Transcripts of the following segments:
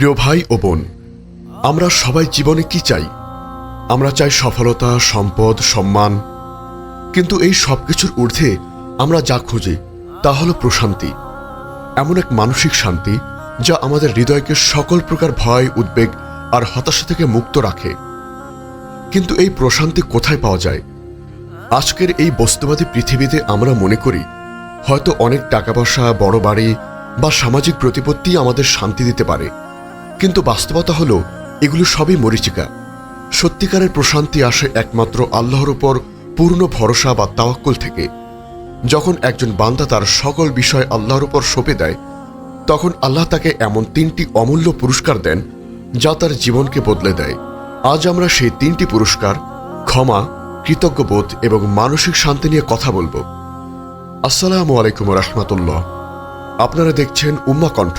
প্রিয় ভাই ও বোন, আমরা সবাই জীবনে কি চাই? আমরা চাই সফলতা, সম্পদ, সম্মান, কিন্তু এই সব কিছুর ঊর্ধ্বে আমরা যা খুঁজি তা হলো প্রশান্তি। এমন এক মানসিক শান্তি যা আমাদের হৃদয়কে সকল প্রকার ভয়, উদ্বেগ আর হতাশা থেকে মুক্ত রাখে। কিন্তু এই প্রশান্তি কোথায় পাওয়া যায়? আজকের এই বস্তুবাদী পৃথিবীতে আমরা মনে করি, হয়তো অনেক টাকা পয়সা, বড় বাড়ি বা সামাজিক প্রতিপত্তি আমাদের শান্তি দিতে পারে। কিন্তু বাস্তবতা হলো, এগুলো সবই মরিচিকা। সত্যিকারের প্রশান্তি আসে একমাত্র আল্লাহর উপর পূর্ণ ভরসা বা তাওয়াক্কুল থেকে। যখন একজন বান্দা তার সকল বিষয় আল্লাহর উপর সঁপে দেয়, তখন আল্লাহ তাকে এমন তিনটি অমূল্য পুরস্কার দেন, যা তার জীবনকে বদলে দেয়। আজ আমরা সেই তিনটি পুরস্কার, ক্ষমা কৃতজ্ঞবোধ এবং মানসিক শান্তি নিয়ে কথা বলব। আসসালামু আলাইকুম রহমতুল্লাহ। আপনারা দেখছেন উম্মা কণ্ঠ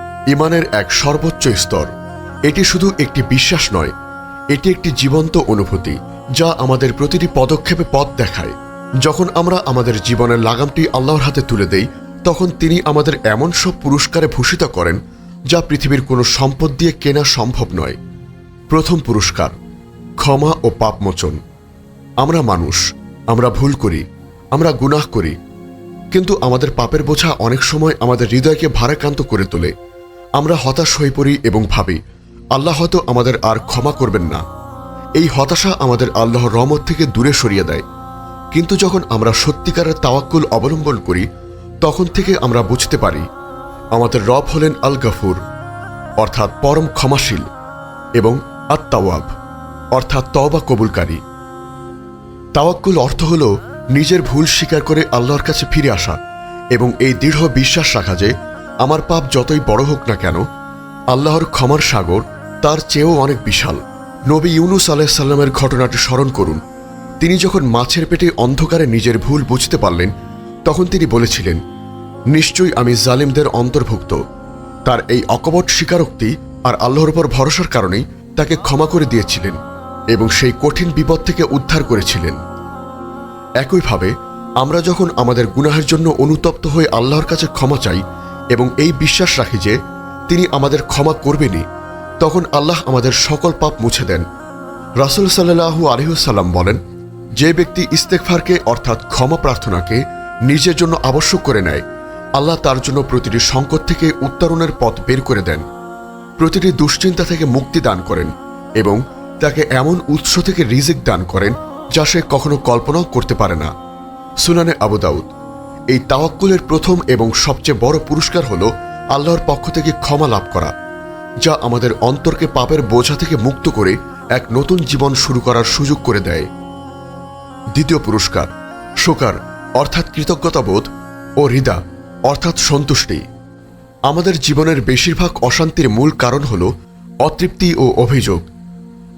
ইমানের এক সর্বোচ্চ স্তর। এটি শুধু একটি বিশ্বাস নয়, এটি একটি জীবন্ত অনুভূতি যা আমাদের প্রতিটি পদক্ষেপে পথ দেখায়। যখন আমরা আমাদের জীবনের লাগামটি আল্লাহর হাতে তুলে দেই, তখন তিনি আমাদের এমন সব পুরস্কারে ভূষিত করেন যা পৃথিবীর কোনো সম্পদ দিয়ে কেনা সম্ভব নয়। প্রথম পুরস্কার, ক্ষমা ও পাপমোচন। আমরা মানুষ, আমরা ভুল করি, আমরা গুনাহ করি, কিন্তু আমাদের পাপের বোঝা অনেক সময় আমাদের হৃদয়কে ভারাক্রান্ত করে তোলে। আমরা হতাশ হয়ে পড়ি এবং ভাবি, আল্লাহ হয়তো আমাদের আর ক্ষমা করবেন না। এই হতাশা আমাদের আল্লাহর রহমত থেকে দূরে সরিয়ে দেয়। কিন্তু যখন আমরা সত্যিকারের তাওয়াক্কুল অবলম্বন করি, তখন থেকে আমরা বুঝতে পারি, আমাদের রব হলেন আল গাফুর অর্থাৎ পরম ক্ষমাশীল এবং আত্মাওয়াব অর্থাৎ তওবা কবুলকারী। তাওয়াক্কুল অর্থ হল নিজের ভুল স্বীকার করে আল্লাহর কাছে ফিরে আসা এবং এই দৃঢ় বিশ্বাস রাখা যে আমার পাপ যতই বড় হোক না কেন, আল্লাহর ক্ষমার সাগর তার চেয়েও অনেক বিশাল। নবী ইউনুস আলাইসাল্লামের ঘটনাটি স্মরণ করুন। তিনি যখন মাছের পেটে অন্ধকারে নিজের ভুল বুঝতে পারলেন, তখন তিনি বলেছিলেন, নিশ্চয়ই আমি জালিমদের অন্তর্ভুক্ত। তার এই অকপট স্বীকারোক্তি আর আল্লাহর উপর ভরসার কারণেই তাকে ক্ষমা করে দিয়েছিলেন এবং সেই কঠিন বিপদ থেকে উদ্ধার করেছিলেন। একইভাবে, আমরা যখন আমাদের গুনাহের জন্য অনুতপ্ত হয়ে আল্লাহর কাছে ক্ষমা চাই এবং এই বিশ্বাস রাখি যে, তিনি আমাদের ক্ষমা করবেনই। তখন আল্লাহ আমাদের সকল পাপ মুছে দেন। রাসুল সাল্লাহু আলহিসাল্লাম বলেন, যে ব্যক্তি ইস্তেকফারকে অর্থাৎ ক্ষমা প্রার্থনাকে নিজের জন্য আবশ্যক করে নেয়, আল্লাহ তার জন্য প্রতিটি সংকট থেকে উত্তরণের পথ বের করে দেন, প্রতিটি দুশ্চিন্তা থেকে মুক্তি দান করেন এবং তাকে এমন উৎস থেকে রিজিক দান করেন যা সে কখনো কল্পনাও করতে পারে না। সুনানে আবু এই তাওয়াক্কুলের প্রথম এবং সবচেয়ে বড় পুরস্কার হল আল্লাহর পক্ষ থেকে ক্ষমা লাভ করা, যা আমাদের অন্তরকে পাপের বোঝা থেকে মুক্ত করে এক নতুন জীবন শুরু করার সুযোগ করে দেয়। দ্বিতীয় পুরস্কার, শোকার, অর্থাৎ কৃতজ্ঞতাবোধ ও হৃদা, অর্থাৎ সন্তুষ্টি। আমাদের জীবনের বেশিরভাগ অশান্তির মূল কারণ হল অতৃপ্তি ও অভিযোগ।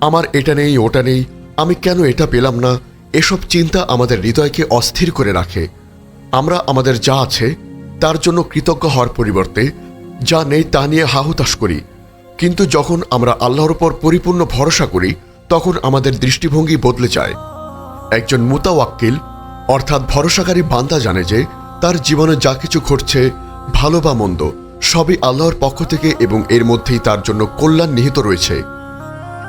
আমার এটা নেই, ওটা নেই, আমি কেন এটা পেলাম না, এসব চিন্তা আমাদের হৃদয়কে অস্থির করে রাখে। আমরা আমাদের যা আছে, তার জন্য কৃতজ্ঞ হওয়ার পরিবর্তে, যা নেই তা নিয়ে হাহুতাশ করি। কিন্তু যখন আমরা আল্লাহর উপর পরিপূর্ণ ভরসা করি, তখন আমাদের দৃষ্টিভঙ্গি বদলে যায়। একজন মুতাওয়াক্কিল, অর্থাৎ ভরসাকারী বান্দা জানে যে, তার জীবনে যা কিছু ঘটছে, ভালো বা মন্দ, সবই আল্লাহর পক্ষ থেকে এবং এর মধ্যেই তার জন্য কল্যাণ নিহিত রয়েছে।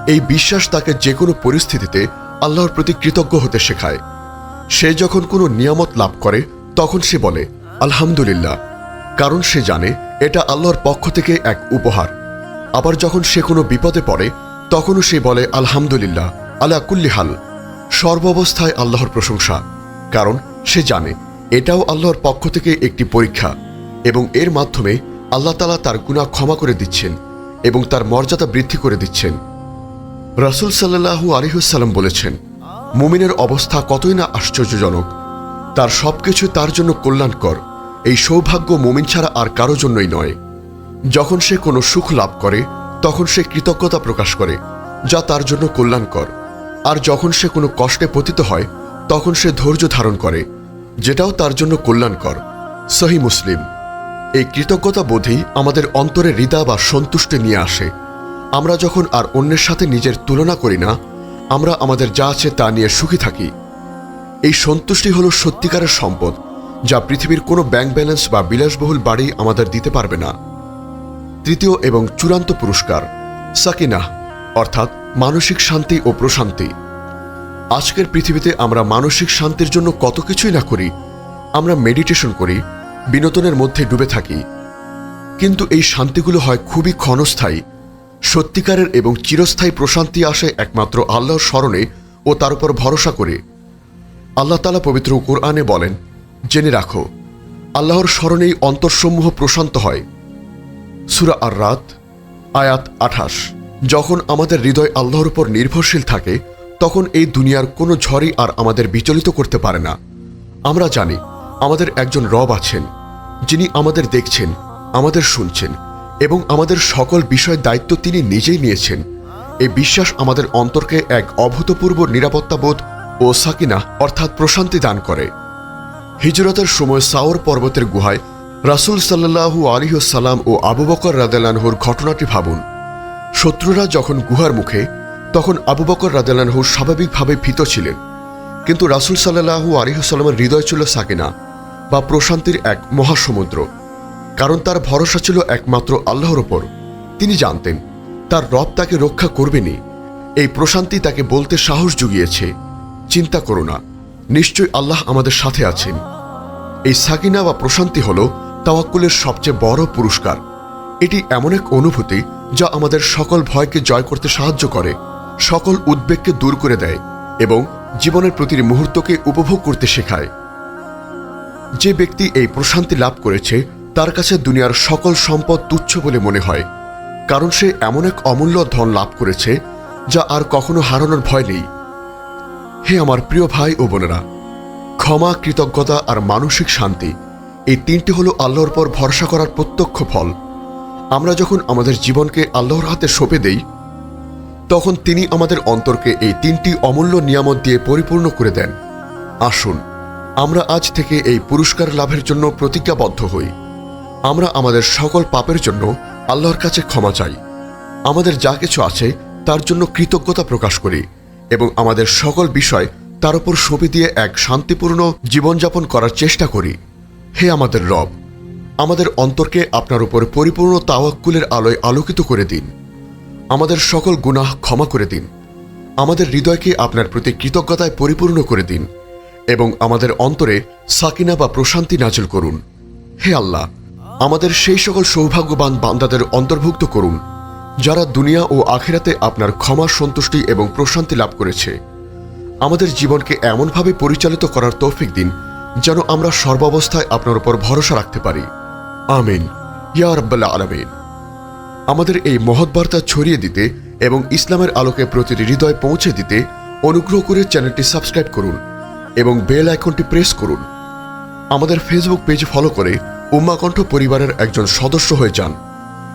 এই বিশ্বাস তাকে যে কোনো পরিস্থিতিতে আল্লাহর প্রতি কৃতজ্ঞ হতে শেখায়। সে যখন কোনো নিয়ামত লাভ করে তখন সে বলে, আলহামদুলিল্লাহ। কারণ সে জানে এটা আল্লাহর পক্ষ থেকে এক উপহার। আবার যখন সে কোনো বিপদে পড়ে, তখনও সে বলে, আলহামদুলিল্লাহ, আলা কুল্লি হাল। সর্বাবস্থায় আল্লাহর প্রশংসা, কারণ সে জানে এটাও আল্লাহর পক্ষ থেকে একটি পরীক্ষা এবং এর মাধ্যমে আল্লাহ তালা তার গুণা ক্ষমা করে দিচ্ছেন এবং তার মর্যাদা বৃদ্ধি করে দিচ্ছেন। রাসুল সাল্লাহু আলিহুসাল্লাম বলেছেন, মুমিনের অবস্থা কতই না আশ্চর্যজনক। তার সবকিছু তার জন্য কল্যাণকর। এই সৌভাগ্য মোমিন ছাড়া আর কারও জন্যই নয়। যখন সে কোনো সুখ লাভ করে, তখন সে কৃতজ্ঞতা প্রকাশ করে, যা তার জন্য কল্যাণকর। আর যখন সে কোনো কষ্টে পতিত হয়, তখন সে ধৈর্য ধারণ করে, যেটাও তার জন্য কল্যাণকর। সহি মুসলিম। এই কৃতজ্ঞতা বোধই আমাদের অন্তরে হৃদা বা সন্তুষ্টি নিয়ে আসে। আমরা যখন আর অন্যের সাথে নিজের তুলনা করি না, আমরা আমাদের যা আছে তা নিয়ে সুখী থাকি। এই সন্তুষ্টি হলো সত্যিকারের সম্পদ, যা পৃথিবীর কোনো ব্যাংক ব্যালেন্স বা বিলাসবহুল বাড়ি আমাদের দিতে পারবে না। তৃতীয় এবং চূড়ান্ত পুরস্কার, সাকিনা, অর্থাৎ মানসিক শান্তি ও প্রশান্তি। আজকের পৃথিবীতে আমরা মানসিক শান্তির জন্য কত কিছুই না করি, আমরা মেডিটেশন করি, বিনোদনের মধ্যে ডুবে থাকি। কিন্তু এই শান্তিগুলো হয় খুবই ক্ষণস্থায়ী, সত্যিকারের এবং চিরস্থায়ী প্রশান্তি আসে একমাত্র আল্লাহর স্মরণে ও তার উপর ভরসা করে। আল্লাহ তালা পবিত্র কোরআনে বলেন, জেনে রাখো, আল্লাহর স্মরণেই অন্তরসমূহ প্রশান্ত হয়। সুরা আর রাত আয়াত আঠাশ। যখন আমাদের হৃদয় আল্লাহর উপর নির্ভরশীল থাকে, তখন এই দুনিয়ার কোনো ঝড়ই আর আমাদের বিচলিত করতে পারে না। আমরা জানি, আমাদের একজন রব আছেন, যিনি আমাদের দেখছেন, আমাদের শুনছেন এবং আমাদের সকল বিষয় দায়িত্ব তিনি নিজেই নিয়েছেন। এই বিশ্বাস আমাদের অন্তরকে এক অভূতপূর্ব নিরাপত্তাবোধ ও সাকিনা অর্থাৎ প্রশান্তি দান করে। হিজরতের সময় সাওর পর্বতের গুহায় রাসূল সাল্লাহু আলিহসাল্লাম ও আবু বকর রাদেলানহুর ঘটনাটি ভাবুন। শত্রুরা যখন গুহার মুখে, তখন আবু বকর রাদেলানহু স্বাভাবিকভাবে ভীত ছিলেন। কিন্তু রাসূল সাল্লাহু আলিহসাল্লামের হৃদয় ছিল সাকিনা বা প্রশান্তির এক মহাসমুদ্র। কারণ তার ভরসা ছিল একমাত্র আল্লাহর ওপর তিনি জানতেন, তার রব তাকে রক্ষা করবেনই। এই প্রশান্তি তাকে বলতে সাহস জুগিয়েছে। চিন্তা করো না। নিশ্চয় আল্লাহ আমাদের সাথে আছেন। এই সাকিনা বা প্রশান্তি হল তাওয়াক্কুলের সবচেয়ে বড় পুরস্কার। এটি এমন এক অনুভূতি যা আমাদের সকল ভয়কে জয় করতে সাহায্য করে, সকল উদ্বেগকে দূর করে দেয় এবং জীবনের প্রতিটি মুহূর্তকে উপভোগ করতে শেখায়। যে ব্যক্তি এই প্রশান্তি লাভ করেছে, তার কাছে দুনিয়ার সকল সম্পদ তুচ্ছ বলে মনে হয়, কারণ সে এমন এক অমূল্য ধন লাভ করেছে যা আর কখনো হারানোর ভয় নেই। হে আমার প্রিয় ভাই ও বোনেরা, ক্ষমা, কৃতজ্ঞতা আর মানসিক শান্তি এই তিনটি হলো আল্লাহর পর ভরসা করার প্রত্যক্ষ ফল। আমরা যখন আমাদের জীবনকে আল্লাহর হাতে সঁপে দেই, তখন তিনি আমাদের অন্তরকে এই তিনটি অমূল্য নিয়ামত দিয়ে পরিপূর্ণ করে দেন। আসুন, আমরা আজ থেকে এই পুরস্কার লাভের জন্য প্রতিজ্ঞাবদ্ধ হই। আমরা আমাদের সকল পাপের জন্য আল্লাহর কাছে ক্ষমা চাই। আমাদের যা কিছু আছে, তার জন্য কৃতজ্ঞতা প্রকাশ করি। এবং আমাদের সকল বিষয় তার উপর সঁপে দিয়ে এক শান্তিপূর্ণ জীবনযাপন করার চেষ্টা করি। হে আমাদের রব, আমাদের অন্তরকে আপনার উপর পরিপূর্ণ তাওয়াক্কুলের আলোয় আলোকিত করে দিন। আমাদের সকল গুনাহ ক্ষমা করে দিন। আমাদের হৃদয়কে আপনার প্রতি কৃতজ্ঞতায় পরিপূর্ণ করে দিন এবং আমাদের অন্তরে সাকিনা বা প্রশান্তি নাজল করুন। হে আল্লাহ, আমাদের সেই সকল সৌভাগ্যবান বান্দাদের অন্তর্ভুক্ত করুন। যারা দুনিয়া ও আখেরাতে আপনার ক্ষমা সন্তুষ্টি এবং প্রশান্তি লাভ করেছে। আমাদের জীবনকে এমনভাবে পরিচালিত করার তৌফিক দিন, যেন আমরা সর্বাবস্থায় আপনার উপর ভরসা রাখতে পারি। আমিন। ইয়া রব্বাল্লা আলমিন। আমাদের এই মহৎ বার্তা ছড়িয়ে দিতে এবং ইসলামের আলোকে প্রতিটি হৃদয় পৌঁছে দিতে অনুগ্রহ করে চ্যানেলটি সাবস্ক্রাইব করুন এবং বেল আইকনটি প্রেস করুন। আমাদের ফেসবুক পেজ ফলো করে উম্মাকণ্ঠ পরিবারের একজন সদস্য হয়ে যান।